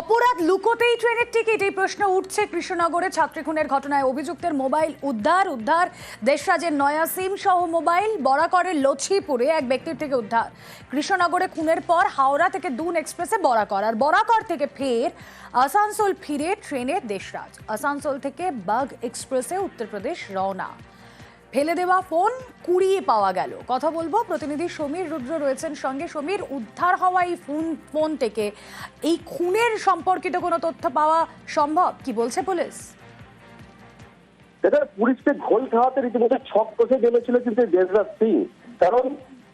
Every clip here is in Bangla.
অপরাধ লুকোতেই ট্রেনের টিকিট, এই প্রশ্ন উঠছে কৃষ্ণনগরে। ছাত্রী খুনের ঘটনায় অভিযুক্তের মোবাইল উদ্ধার উদ্ধার, দেশরাজের নয়া সিম সহ মোবাইল, বরাকরের লছিপুরে এক ব্যক্তির থেকে উদ্ধার। কৃষ্ণনগরে খুনের পর হাওড়া থেকে দুন এক্সপ্রেসে বরাকর, আর বরাকর থেকে ফের আসানসোল ফিরে ট্রেনে দেশরাজ। আসানসোল থেকে বাগ এক্সপ্রেসে উত্তরপ্রদেশ রওনা। ফেলে দেওয়া ফোন কুড়িয়ে পাওয়া গেল। কথা বলব প্রতিনিধি সমীর রুদ্র রয়েছেন সঙ্গে। সমীর উদ্ধার হওয়া এই ফোন ফোন থেকে এই খুনের সম্পর্কিত কোনো তথ্য পাওয়া সম্ভব? কি বলছে পুলিশ? দেখো পুলিশকে ঘোল খাওয়াতে রীতিমতো ছক কষে নেমেছিল কিন্তু দেশরাজ সিং। কারণ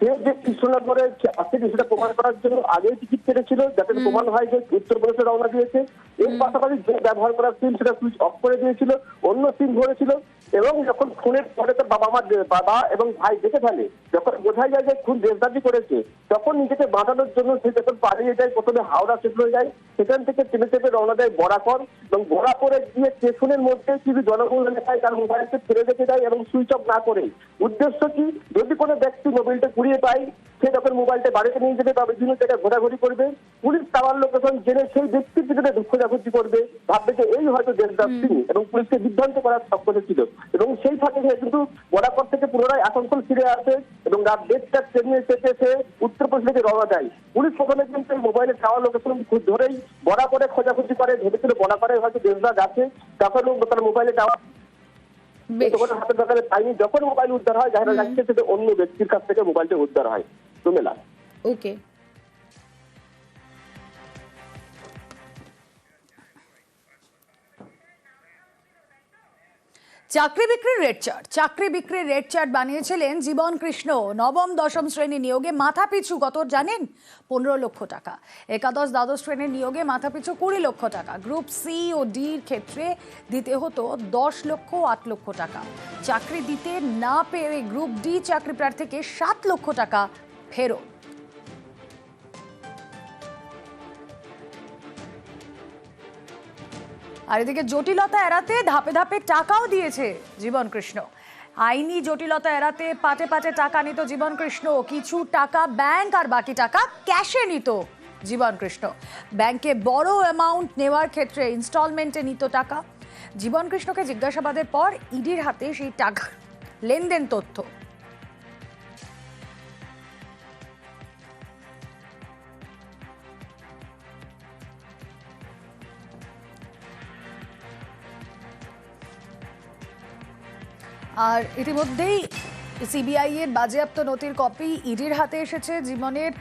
সে যে কৃষ্ণনগরে আসেনি সেটা প্রমাণ করার জন্য আগেই টিকিট কেটেছিল যাতে প্রমাণ হয় যে উত্তরপ্রদেশে রওনা দিয়েছে। এর পাশাপাশি যে ব্যবহার করার সিম সেটা সুইচ অফ করে দিয়েছিল। অন্য সিম ধরেছিল। এবং যখন খুনের পরে তার বাবা মা, বাবা এবং ভাই দেখে ফেলে, যখন বোঝা যায় যে খুন দেশদাবি করেছে, তখন নিজেকে বাঁচানোর জন্য সে যখন পালিয়ে যায়, প্রথমে হাওড়া সেটল যায় সেখান থেকে ট্রেনে চেপে রওনা দেয় বরাকর এবং বরাকরে গিয়ে স্টেশনের মধ্যে কিছু জনবহুল এলাকায় তার মোবাইলকে ফেলে রেখে দেয় এবং সুইচ অফ না করে। উদ্দেশ্য কি? যদি কোনো ব্যক্তি মোবাইলটা কুড়িয়ে পায় সে যখন মোবাইলটা বাড়িতে নিয়ে যাবে বা বিভিন্ন জায়গায় ঘোরাঘুরি করবে। পুলিশ টাওয়ার লোকেশন জেনে সেই ব্যক্তির পিছনে দুঃখ জাগৃতি করবে। ভাববে যে এই হয়তো দেশদাস সিং এবং পুলিশকে বিভ্রান্ত করার সক্ষম ছিল এবং সেই ফাঁকে কিন্তু বরাকর থেকে পুনরায় আসানসোল ফিরে আসে এবং রাত দেড়টার ট্রেনে চেপে সে উত্তরপ্রদেশ থেকে রওনা দেয়। পুলিশ প্রথমে কিন্তু মোবাইলে খাওয়া লোকেশন ধরেই বড়া করে খোঁজাখুঁজি করে ভেবেছিল বড়া করে হয়তো দেশদাস আছে তখন তার মোবাইলে টাওয়ার বেশ। তখন হাতে দোকানে পাইনি। যখন মোবাইল উদ্ধার হয় যারা সেটা অন্য ব্যক্তির কাছ থেকে মোবাইলটা উদ্ধার হয়। সুমেলা। ওকে। চাকরি বিক্রির রেড চার্ট। চাকরি বিক্রির রেড চার্ট বানিয়েছিলেন জীবন কৃষ্ণ। নবম, দশম শ্রেণি নিয়োগে মাথা পিছু কত জানেন? পনেরো লক্ষ টাকা। একাদশ, দ্বাদশ শ্রেণির নিয়োগে মাথা পিছু কুড়ি লক্ষ টাকা। গ্রুপ সি ও ডির ক্ষেত্রে দিতে হতো দশ লক্ষ, আট লক্ষ টাকা। চাকরি দিতে না পেরে গ্রুপ ডি চাকরি প্রার্থীকে সাত লক্ষ টাকা ফেরত। আর এদিকে জটিলতা এড়াতে ধাপে ধাপে টাকাও দিয়েছে জীবন কৃষ্ণ। আইনি জটিলতা এড়াতে পাটে পাটে টাকা নিত জীবন কৃষ্ণ। কিছু টাকা ব্যাংক আর বাকি টাকা ক্যাশে নিত জীবন কৃষ্ণ। ব্যাংকে বড় অ্যামাউন্ট নেওয়ার ক্ষেত্রে ইনস্টলমেন্টে নিত টাকা। জীবন কৃষ্ণকে জিজ্ঞাসাবাদের পর ইডির হাতে সেই টাকা লেনদেন তথ্য। আর ইতিমধ্যেই সিবিআই এর বাজেয়াপ্ত নথির কপি ইডির হাতে এসেছে। জীবনের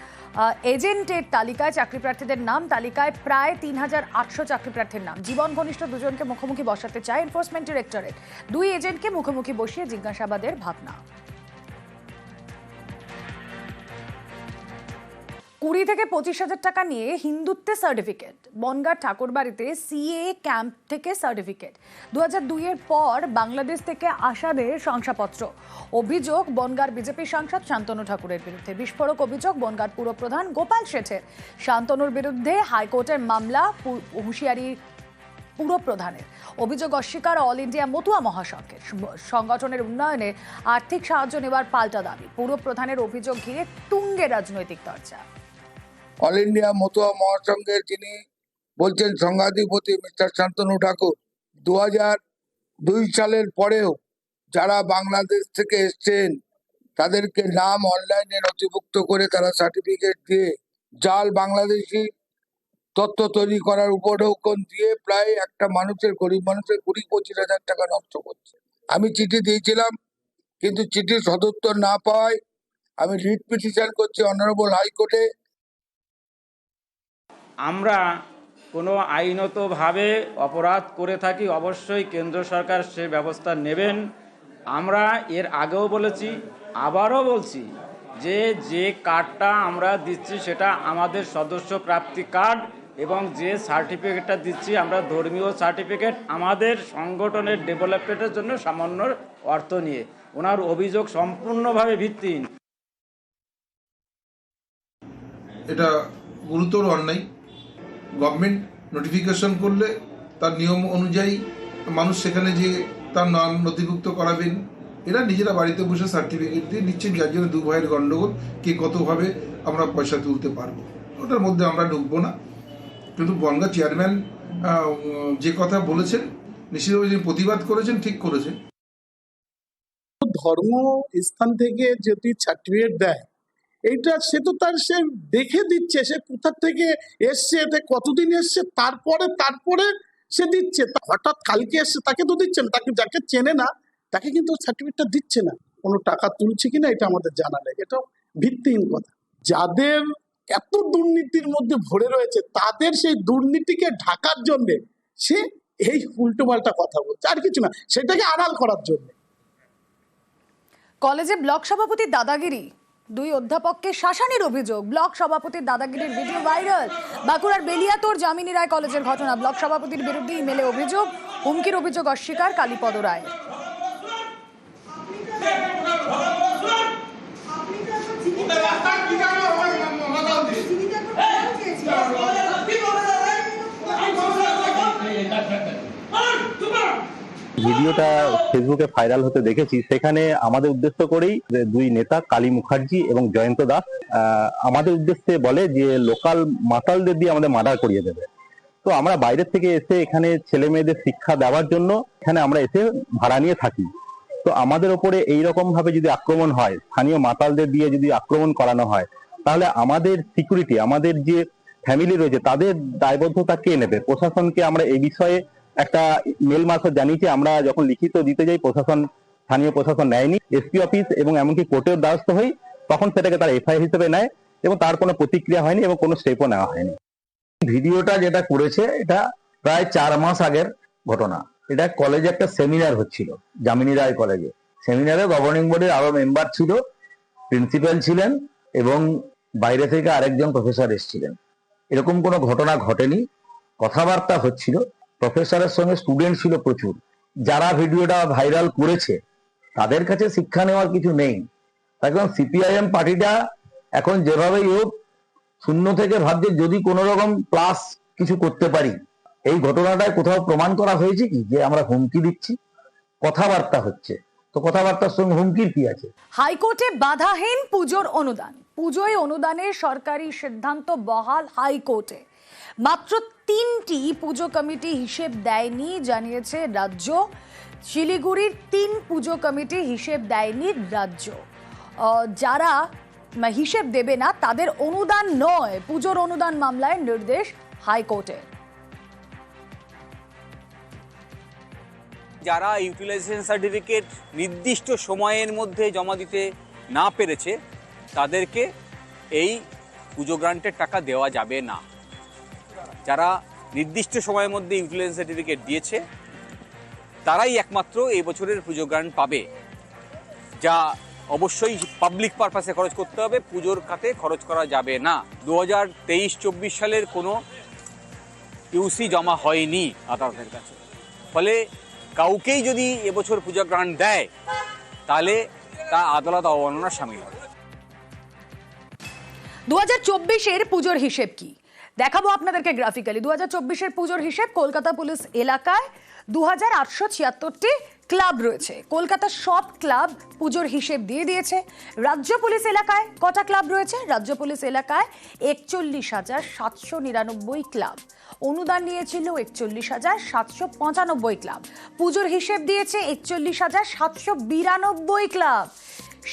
এজেন্টের তালিকায় চাকরি প্রার্থীদের নাম, তালিকায় প্রায় তিন হাজার আটশো চাকরি প্রার্থীর নাম। জীবন ঘনিষ্ঠ দুজনকে মুখোমুখি বসাতে চায় এনফোর্সমেন্ট ডিরেক্টরেট দুই এজেন্টকে মুখোমুখি বসিয়ে জিজ্ঞাসাবাদের ভাবনা। কুড়ি থেকে পঁচিশ হাজার টাকা নিয়ে হিন্দুত্বের সার্টিফিকেট বনগাঁ ঠাকুরবাড়িতে সিএ ক্যাম্প থেকে সার্টিফিকেট দু হাজার দুইয়ের পর বাংলাদেশ থেকে আসাদের শংসাপত্র। অভিযোগ, বনগাঁর বিজেপি সাংসদ শান্তনু ঠাকুরের বিরুদ্ধে। বিস্ফোরক অভিযোগ, বনগাঁর পুরপ্রধান গোপাল শেঠের। শান্তনুর বিরুদ্ধে হাইকোর্টের মামলা হুঁশিয়ারি পুরপ্রধানের। অভিযোগ অস্বীকার অল ইন্ডিয়া মতুয়া মহাসংঘের। সংগঠনের উন্নয়নে আর্থিক সাহায্য নেওয়ার পাল্টা দাবি। পুরপ্রধানের অভিযোগ ঘিরে তুঙ্গে রাজনৈতিক চর্চা। অল ইন্ডিয়া মতুয়া মহাসংঘের যিনি বলছেন সংঘাধিপতি মিস্টার শান্তনু ঠাকুর দু দুই সালের পরেও যারা বাংলাদেশ থেকে এসছেন, তাদেরকে নাম অনলাইনে নথিভুক্ত করে তারা সার্টিফিকেট দিয়ে জাল বাংলাদেশি তথ্য তৈরি করার উপঢৌকন দিয়ে প্রায় একটা মানুষের, গরিব মানুষের কুড়ি পঁচিশ হাজার টাকা নষ্ট করছে। আমি চিঠি দিয়েছিলাম, কিন্তু চিঠির সদুত্তর না পাওয়ায় আমি রিট পিটিশন করছি অনারেবল হাইকোর্টে। আমরা কোনো আইনতভাবে অপরাধ করে থাকি, অবশ্যই কেন্দ্র সরকার সে ব্যবস্থা নেবেন। আমরা এর আগেও বলেছি, আবারও বলছি যে যে কার্ডটা আমরা দিচ্ছি সেটা আমাদের সদস্য প্রাপ্তি কার্ড এবং যে সার্টিফিকেটটা দিচ্ছি আমরা ধর্মীয় সার্টিফিকেট আমাদের সংগঠনের ডেভেলপমেন্টের জন্য সামান্য অর্থ নিয়ে। ওনার অভিযোগ সম্পূর্ণভাবে ভিত্তিহীন। এটা গুরুতর অন্যায়। গভর্নমেন্ট নোটিফিকেশন করলে তার নিয়ম অনুযায়ী মানুষ সেখানে যে তার নাম নথিভুক্ত করাবেন। এরা নিজেরা বাড়িতে বসে সার্টিফিকেট দিয়ে নিচ্ছেন, যার জন্য দু ভাইয়ের গণ্ডগোল কে কতভাবে আমরা পয়সা তুলতে পারব। ওটার মধ্যে আমরা ঢুকবো না। কিন্তু বনগা চেয়ারম্যান যে কথা বলেছেন নিশ্চিতভাবে যিনি প্রতিবাদ করেছেন, ঠিক করেছেন। ধর্ম স্থান থেকে যদি সার্টিফিকেট দেয় এইটা সে তো তার, সে দেখে দিচ্ছে, সে কোথা থেকে এসছে এতে কতদিন এসছে, তারপরে তারপরে সে দিচ্ছে। হঠাৎ কালকে এসছে, তাকে তো দিচ্ছে না, তাকে যাকে চেনে না, তাকে কিন্তু সার্টিফিকেটটা দিচ্ছে না। কোনো টাকা তুলছে কিনা এটা আমাদের জানা নেই। এটা ভিত্তিহীন কথা। যাদের এত দুর্নীতির মধ্যে ভরে রয়েছে, তাদের সেই দুর্নীতিকে ঢাকার জন্যে সে এই উল্টোপাল্টা কথা বলছে। আর কিছু না, সেটাকে আড়াল করার জন্য। কলেজে ব্লক সভাপতি দাদাগিরি দুই অধ্যাপককে শাসানের অভিযোগ। ব্লক সভাপতির দাদাগিরির ভিডিও ভাইরাল। বাঁকুড়ার বেলিয়াতোর জামিনী রায় কলেজের ঘটনা। ব্লক সভাপতির বিরুদ্ধে ইমেলে অভিযোগ, হুমকির অভিযোগ অস্বীকার কালীপদ রায় ভিডিওটা ফেসবুকে ভাইরাল হতে দেখেছি, সেখানে আমাদের উদ্দেশ্য করেই যে দুই নেতা কালী মুখার্জি এবং জয়ন্ত দাস আমাদের উদ্দেশ্যে বলে যে লোকাল মাতালদের দিয়ে আমাদের মার্ডার করিয়ে দেবে। তো আমরা বাইরের থেকে এসে এখানে ছেলে মেয়েদের শিক্ষা দেওয়ার জন্য এখানে আমরা এসে ভাড়া নিয়ে থাকি। তো আমাদের ওপরে এইরকম ভাবে যদি আক্রমণ হয়, স্থানীয় মাতালদের দিয়ে যদি আক্রমণ করানো হয়, তাহলে আমাদের সিকিউরিটি আমাদের যে ফ্যামিলি রয়েছে, তাদের দায়বদ্ধতা কে নেবে? প্রশাসনকে আমরা এই বিষয়ে একটা মেল মারফত জানিয়েছি, আমরা যখন লিখিত দিতে যাই, প্রশাসন, স্থানীয় প্রশাসন নেয়নি এসপি অফিস এবং এমনকি কোর্টের দ্বারস্থ হই, তখন সেটাকে তারা এফআইআর হিসেবে নেয় এবং তার কোনো প্রতিক্রিয়া হয়নি এবং কোনো স্টেপও নেওয়া হয়নি। ভিডিওটা যেটা করেছে, এটা প্রায় চার মাস আগের ঘটনা। এটা কলেজে একটা সেমিনার হচ্ছিল জামিনী রায় কলেজে সেমিনারে গভর্নিং বোর্ডের আরও মেম্বার ছিল প্রিন্সিপাল ছিলেন এবং বাইরে থেকে আরেকজন প্রফেসর এসেছিলেন। এরকম কোনো ঘটনা ঘটেনি, কথাবার্তা হচ্ছিল প্রফেসরের সঙ্গে স্টুডেন্ট ছিল প্রচুর। যারা ভিডিওটা ভাইরাল করেছে, তাদের কাছে শিক্ষা নেওয়ার কিছু নেই। কারণ সিপিআইএম পার্টিটা এখন যেভাবেই হোক, শূন্য থেকে ভাবছে যদি কোনো রকম প্লাস কিছু করতে পারি। এই ঘটনাটায় কোথাও প্রমাণ করা হয়েছে কি? যে আমরা হুমকি দিচ্ছি। কথাবার্তা হচ্ছে। তো কথাবার্তার সঙ্গে হুমকির কি আছে? হাইকোর্টে বাধাহীন পুজোর অনুদান। পুজোয় অনুদানের সরকারি সিদ্ধান্ত বহাল হাইকোর্টে। মাত্র তিনটি পুজো কমিটি হিসেব দেয়নি, জানিয়েছে রাজ্য। শিলিগুড়ির তিন পুজো কমিটি হিসেব দেয়নি রাজ্য। যারা হিসেব দেবে না, তাদের অনুদান নয়, পুজোর অনুদান মামলায় নির্দেশ হাইকোর্টের যারা ইউটিলাইজেশন সার্টিফিকেট নির্দিষ্ট সময়ের মধ্যে জমা দিতে না পেরেছে, তাদেরকে এই পুজো গ্রান্টের টাকা দেওয়া যাবে না। যারা নির্দিষ্ট সময়ের মধ্যে ইউটিলাইজেশন সার্টিফিকেট দিয়েছে, তারাই একমাত্র এই বছরের পুজো গ্রান্ট পাবে, যা অবশ্যই পাবলিক পারপাসে খরচ করতে হবে, পুজোর খাতে খরচ করা যাবে না। দু হাজার তেইশ চব্বিশ সালের কোনো ইউসি জমা হয়নি আদালতের কাছে। ফলে কাউকেই যদি এবছর পূজা গ্রান্ট দেয়, তাহলে তা আদালত অবমাননার সামিল হবে। দু হাজার চব্বিশের পুজোর হিসেব কি? দেখাবো আপনাদেরকে গ্রাফিক্যালি দু হাজার চব্বিশের পুজোর হিসেব কলকাতা পুলিশ এলাকায় দু হাজার আটশো ছিয়াত্তরটি ক্লাব রয়েছে। কলকাতার সব ক্লাব পুজোর হিসেব দিয়ে দিয়েছে। রাজ্য পুলিশ এলাকায় কটা ক্লাব রয়েছে? রাজ্য পুলিশ এলাকায় একচল্লিশ হাজার সাতশো নিরানব্বই ক্লাব অনুদান নিয়েছিল একচল্লিশ হাজার সাতশো পঁচানব্বই ক্লাব পুজোর হিসেব দিয়েছে একচল্লিশ হাজার সাতশো বিরানব্বই ক্লাব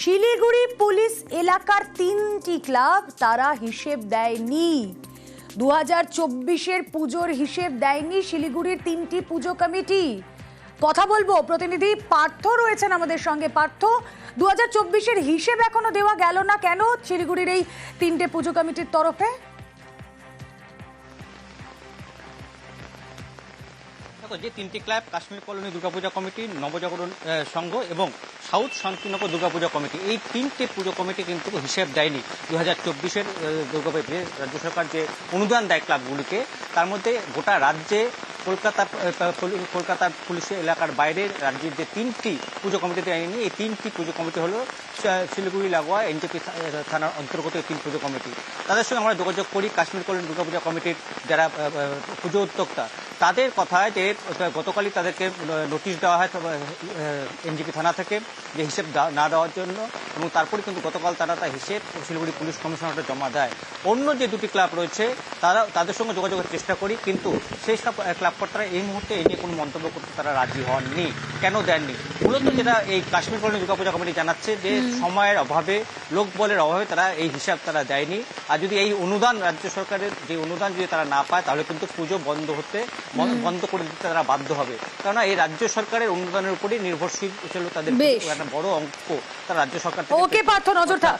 শিলিগুড়ি পুলিশ এলাকার তিনটি ক্লাব তারা হিসেব দেয়নি। দু হাজার চব্বিশের পুজোর হিসেব দেয়নি শিলিগুড়ির তিনটি পুজো কমিটি। কথা বলব, প্রতিনিধি পার্থ রয়েছেন আমাদের সঙ্গে। পার্থ দু হাজার চব্বিশের হিসেব এখনও দেওয়া গেল না কেন? শিলিগুড়ির এই তিনটে পুজো কমিটির তরফে। যে তিনটি club, Kashmir colony Durga Puja committee, Nabajagaran Sangha এবং সাউথ শান্তিনগর দুর্গাপূজা কমিটি। এই তিনটে পুজো কমিটি কিন্তু হিসেব দেয়নি। দু হাজার চব্বিশের দুর্গাপূজা রাজ্য সরকার যে অনুদান দেয় ক্লাবগুলিকে, তার মধ্যে গোটা রাজ্যে কলকাতা কলকাতার পুলিশের এলাকার বাইরে রাজ্যের যে তিনটি পুজো কমিটি দেয়নি এই তিনটি পুজো কমিটি হলো শিলিগুড়ি, লাগোয়া, এনজেপি থানার অন্তর্গত এই তিন পুজো কমিটি। তাদের সঙ্গে আমরা যোগাযোগ করি, কাশ্মীর কলোনি দুর্গাপূজা কমিটির যারা পুজো উদ্যোক্তা। তাদের কথায় যে গতকালই তাদেরকে নোটিশ দেওয়া হয় এনজিপি থানা থেকে যে হিসেব না দেওয়ার জন্য এবং তারপরে কিন্তু গতকাল তারা তার হিসেব শিলিগুড়ি পুলিশ কমিশনারকে জমা দেয়। অন্য যে দুটি ক্লাব রয়েছে, তারা, তাদের সঙ্গে যোগাযোগের চেষ্টা করি, কিন্তু সেই সব ক্লাব কর্তারা এই মুহূর্তে এই নিয়ে কোনো মন্তব্য করতে তারা রাজি হননি। কেন দেননি? মূলত যেটা এই কাশ্মীর কলোনি দুর্গাপূজা কমিটি জানাচ্ছে যে সময়ের অভাবে লোকবলের অভাবে তারা এই হিসাব তারা দেয়নি। আর যদি এই অনুদান রাজ্য সরকারের যে অনুদান যদি তারা না পায় তাহলে কিন্তু পুজো বন্ধ হতে বন্ধ করে দিতে তারা বাধ্য হবে। কেননা এই রাজ্য সরকারের অনুদানের উপরই নির্ভরশীল। ছিল তাদের একটা বড় অঙ্ক। তারা রাজ্য সরকার ওকে পার্থ নজর থাক।